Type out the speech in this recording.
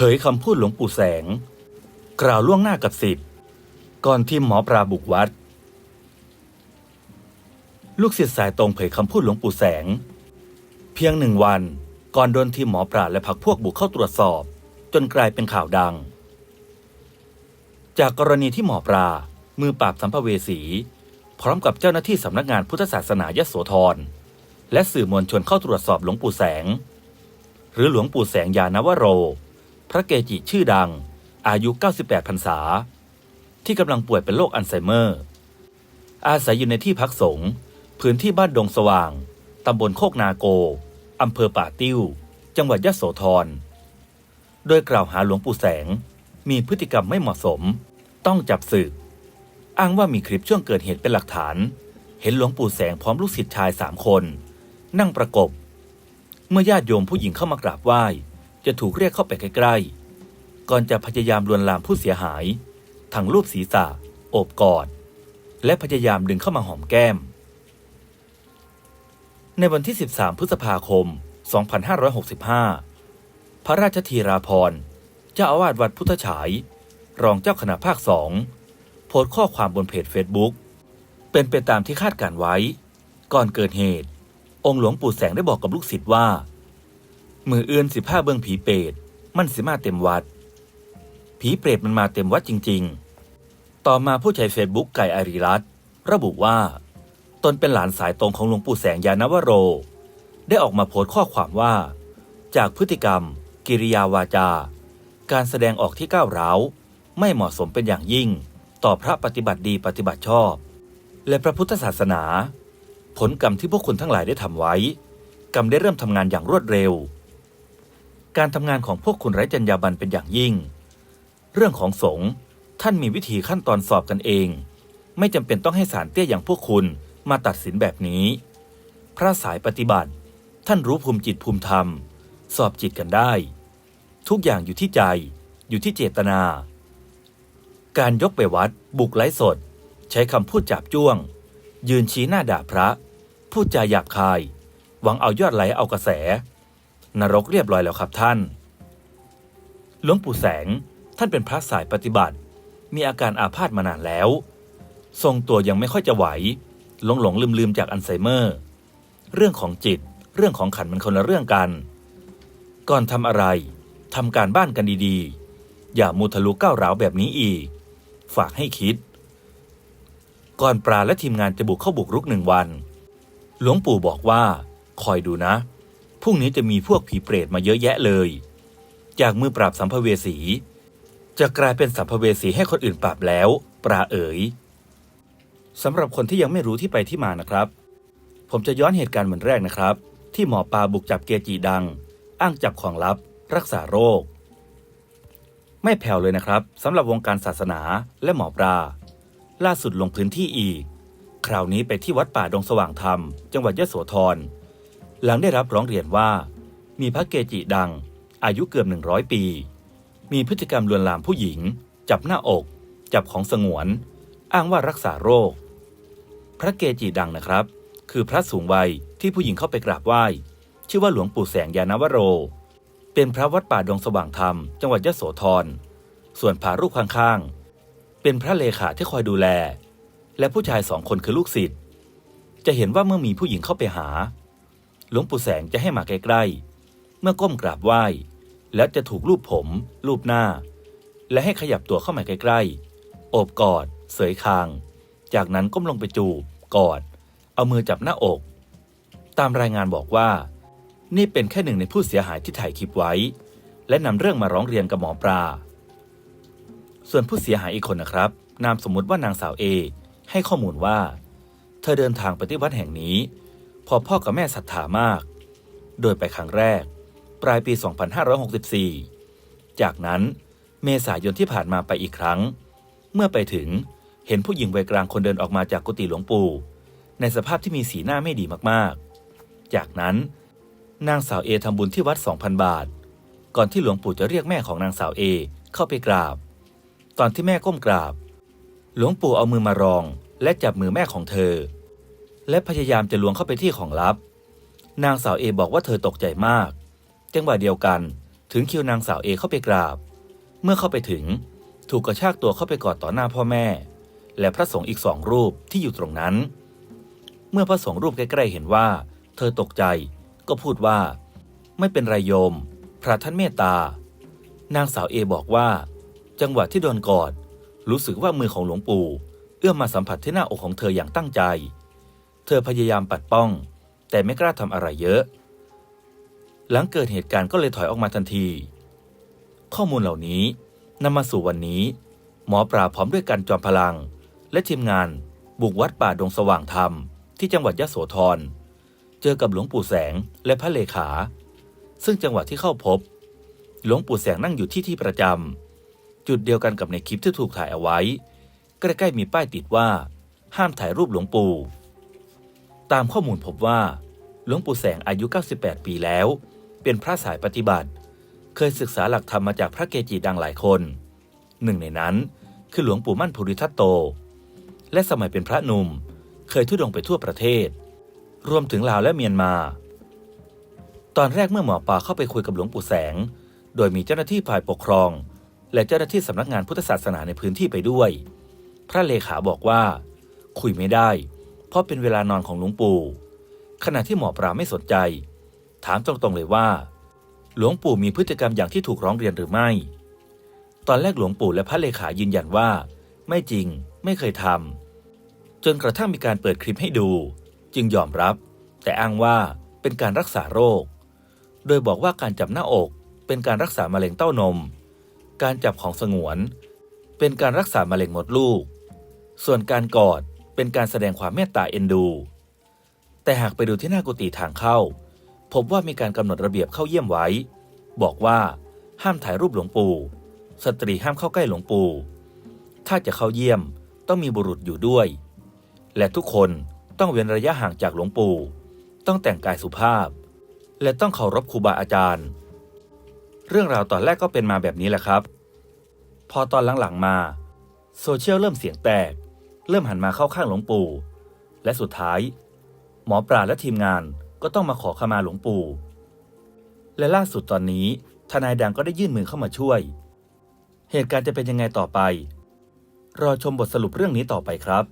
เผยคำพูดหลวงปู่แสง กล่าวล่วงหน้ากับสิทธิ์ก่อนที่หมอปลาบุกวัด ลูกศิษย์สายตรงเผยคำพูดหลวงปู่แสง เพียงหนึ่งวันก่อนโดนทีมหมอปลาและพักพวกบุกเข้าตรวจสอบ จนกลายเป็นข่าวดัง จากกรณีที่หมอปลามือปราบสัมภเวสี พร้อมกับเจ้าหน้าที่สำนักงานพุทธศาสนายโสธรและสื่อมวลชนเข้าตรวจสอบหลวงปู่แสง หรือหลวงปู่แสงยานวโร พระเกจิชื่อดัง อายุ 98พรรษา ที่กำลังป่วยเป็นโรคอัลไซเมอร์ อาศัยอยู่ในที่พักสงฆ์พื้นที่บ้านดงสว่าง ตำบลโคกนาโก อำเภอป่าติ้ว จังหวัดยะโสธร โดยกล่าวหาหลวงปู่แสง มีพฤติกรรมไม่เหมาะสม ต้องจับศึก อ้างว่ามีคลิปช่วงเกิดเหตุเป็นหลักฐาน เห็นหลวงปู่แสงพร้อมลูกศิษย์ชายสามคน นั่งประกบ เมื่อญาติโยมผู้หญิงเข้ามากราบไหว้ จะถูกเรียกเข้าไปใกล้ๆ ก่อนจะพยายามลวนลามผู้เสียหายทั้งรูปศีรษะ โอบกอด และพยายามดึงเข้ามาหอมแก้ม ในวันที่ 13 พฤษภาคม 2565 พระราชธีราพรเจ้าอาวาสวัดพุทธฉาย รองเจ้าคณะภาคสองโพสต์ข้อความบนเพจเฟซบุ๊กเป็นไปตามที่คาดการไว้ ก่อนเกิดเหตุ องค์หลวงปู่แสงได้บอกกับลูกศิษย์ว่า มือเอื้อนสิผ้าเบื้องผีเปรตมันสิมาเต็มวัด ผีเปรตมันมาเต็มวัดจริง ๆ ต่อมาผู้ใช้เฟซบุ๊กไก่อารีรัตระบุว่า ตนเป็นหลานสายตรงของหลวงปู่แสงยานวโร ได้ออกมาโพสต์ข้อความว่า จากพฤติกรรม กิริยาวาจา การแสดงออกที่ก้าวร้าว ไม่เหมาะสมเป็นอย่างยิ่ง ต่อพระปฏิบัติดีปฏิบัติชอบ และพระพุทธศาสนา ผลกรรมที่พวกคุณทั้งหลายได้ทำไว้ กรรมได้เริ่มทำงานอย่างรวดเร็ว การทำงานของพวกคุณไร้จรรยาบรรณเป็นอย่างยิ่ง เรื่องของสงฆ์ท่านมีวิธีขั้นตอนสอบกันเอง ไม่จำเป็นต้องให้สารเตี้ยอย่างพวกคุณมาตัดสินแบบนี้ พระสายปฏิบัติ ท่านรู้ภูมิจิตภูมิธรรม สอบจิตกันได้ ทุกอย่างอยู่ที่ใจ อยู่ที่เจตนา การยกไปวัด บุกไล้สด ใช้คำพูดจับจ้วง ยืนชี้หน้าด่าพระ พูดจาหยาบคาย หวังเอายอดไหลเอากระแส นรกเรียบร้อยแล้วครับท่าน หลวงปู่แสงท่านเป็นพระสายปฏิบัติ มีอาการอาพาธมานานแล้ว ทรงตัวยังไม่ค่อยจะไหว หลงหลงลืมลืมจากอัลไซเมอร์ เรื่องของจิตเรื่องของขันมันคนละเรื่องกัน ก่อนทำอะไรทำการบ้านกันดีๆ อย่ามูทะลุก้าวร้าวแบบนี้อีก ฝากให้คิด ก่อนปลาและทีมงานจะบุกเข้าบุกรุกหนึ่งวัน หลวงปู่บอกว่า คอยดูนะ รุ่งนี้จะมีพวกผีเปรตมาเยอะแยะเลย จากมือปราบสัมภเวสี จะกลายเป็นสัมภเวสีให้คนอื่นปราบแล้วปลาเอ๋ยสำหรับคนที่ยังไม่รู้ที่ไปที่มานะครับ ผมจะย้อนเหตุการณ์เหมือนแรกนะครับ ที่หมอปลาบุกจับเกจิดัง อ้างจับของลับ รักษาโรค ไม่แผ่วเลยนะครับสำหรับวงการศาสนาและหมอปลา ล่าสุดลงพื้นที่อีก คราวนี้ไปที่วัดป่าดงสว่างธรรม จังหวัดยโสธร หลังได้รับร้องเรียนว่า มีพระเกจิดัง อายุเกือบ 100 ปี มีพฤติกรรมลวนลามผู้หญิง จับหน้าอก จับของสงวน อ้างว่ารักษาโรค พระเกจิดังนะครับ คือพระสูงวัยที่ผู้หญิงเข้าไปกราบไหว้ ชื่อว่าหลวงปู่แสงยานวโร เป็นพระวัดป่าดงสว่างธรรม จังหวัดยโสธร ส่วนพระรูปข้างๆ เป็นพระเลขาที่คอยดูแล และผู้ชายสองคนคือลูกศิษย์จะเห็นว่าเมื่อมีผู้หญิงเข้าไปหา หลวงปู่แสงจะให้มาใกล้ๆ เมื่อก้มกราบไหว้ แล้วจะถูกลูบผม ลูบหน้า และให้ขยับตัวเข้ามาใกล้ๆ โอบกอด เสยคาง จากนั้นก้มลงไปจูบ กอด เอามือจับหน้าอก ตามรายงานบอกว่า นี่เป็นแค่หนึ่งในผู้เสียหายที่ถ่ายคลิปไว้ และนำเรื่องมาร้องเรียนกับหมอปลา ส่วนผู้เสียหายอีกคนนะครับ นามสมมุติว่านางสาวเอให้ข้อมูลว่า เธอเดินทางไปที่วัดแห่งนี้ พอพ่อกับแม่ศรัทธามาก โดยไปครั้งแรก ปลายปี 2564 จากนั้นเมษายนที่ผ่านมาไปอีกครั้ง เมื่อไปถึงเห็นผู้หญิงวัยกลางคนเดินออกมาจากกุฏิหลวงปู่ ในสภาพที่มีสีหน้าไม่ดีมากๆ จากนั้น นางสาวเอทำบุญที่วัด 2,000 บาท ก่อนที่หลวงปู่จะเรียกแม่ของนางสาวเอเข้าไปกราบ ตอนที่แม่ก้มกราบ หลวงปู่เอามือมารอง และจับมือแม่ของเธอ และพยายามจะลวงเข้าไปที่ของลับ นางสาวเอบอกว่าเธอตกใจมาก จังหวะเดียวกัน ถึงคิวนางสาวเอเข้าไปกราบ เมื่อเข้าไปถึง ถูกกระชากตัวเข้าไปกอดต่อหน้าพ่อแม่ และพระสงฆ์อีกสองรูปที่อยู่ตรงนั้น เมื่อพระสงฆ์รูปใกล้ๆเห็นว่า เธอตกใจ ก็พูดว่า ไม่เป็นไรโยม พระท่านเมตตา นางสาวเอบอกว่า จังหวะที่โดนกอด รู้สึกว่ามือของหลวงปู่ เอื้อมมาสัมผัสที่หน้าอกของเธออย่างตั้งใจ เธอพยายามปัดป้อง แต่ไม่กล้าทำอะไรเยอะ หลังเกิดเหตุการณ์ก็เลยถอยออกมาทันที ข้อมูลเหล่านี้นำมาสู่วันนี้ หมอปลาพร้อมด้วยกันจอมพลัง และทีมงานบุกวัดป่าดงสว่างธรรม ที่จังหวัดยะโสธร เจอกับหลวงปู่แสงและพระเลขา ซึ่งจังหวะที่เข้าพบ หลวงปู่แสงนั่งอยู่ที่ที่ประจำจุดเดียวกันกับในคลิปที่ถูกถ่ายเอาไว้ ใกล้ๆมีป้ายติดว่า ห้ามถ่ายรูปหลวงปู่ ตามข้อมูลพบว่าหลวงปู่แสงอายุ 98 ปีแล้ว เป็นพระสายปฏิบัติ เคยศึกษาหลักธรรมมาจากพระเกจิดังหลายคน หนึ่งในนั้นคือหลวงปู่มั่นภูริทัตโต และสมัยเป็นพระหนุ่มเคยทุดงไปทั่วประเทศ รวมถึงลาวและเมียนมา ตอนแรกเมื่อหมอปลาเข้าไปคุยกับหลวงปู่แสง โดยมีเจ้าหน้าที่ฝ่ายปกครอง และเจ้าหน้าที่สำนักงานพุทธศาสนาในพื้นที่ไปด้วย พระเลขาบอกว่า คุยไม่ได้ เพราะเป็นเวลานอนของหลวงปู่ ขณะที่หมอปลาไม่สนใจ ถามตรงๆเลยว่า หลวงปู่มีพฤติกรรมอย่างที่ถูกร้องเรียนหรือไม่ ตอนแรกหลวงปู่และพระเลขายืนยันว่า ไม่จริงไม่เคยทำจนกระทั่งมีการเปิดคลิปให้ดู จึงยอมรับ แต่อ้างว่าเป็นการรักษาโรค โดยบอกว่าการจับหน้าอกเป็นการรักษามะเร็งเต้านม การจับของสงวน เป็นการรักษามะเร็งมดลูก ส่วนการกอด เป็นการแสดงความเมตตาเอ็นดู แต่หากไปดูที่หน้ากุฏิทางเข้า พบว่ามีการกำหนดระเบียบเข้าเยี่ยมไว้ บอกว่าห้ามถ่ายรูปหลวงปู่ สตรีห้ามเข้าใกล้หลวงปู่ ถ้าจะเข้าเยี่ยมต้องมีบุรุษอยู่ด้วย และทุกคนต้องเว้นระยะห่างจากหลวงปู่ ต้องแต่งกายสุภาพ และต้องเคารพครูบาอาจารย์ เรื่องราวตอนแรกก็เป็นมาแบบนี้แหละครับ พอตอนหลังๆมา โซเชียลเริ่มเสียงแตก เริ่มหันมาเข้าข้างหลวงปู่ และสุดท้าย หมอปลาและทีมงานก็ต้องมาขอขมาหลวงปู่ และล่าสุดตอนนี้ ทนายดังก็ได้ยื่นมือเข้ามาช่วย เหตุการณ์จะเป็นยังไงต่อไป รอชมบทสรุปเรื่องนี้ต่อไปครับ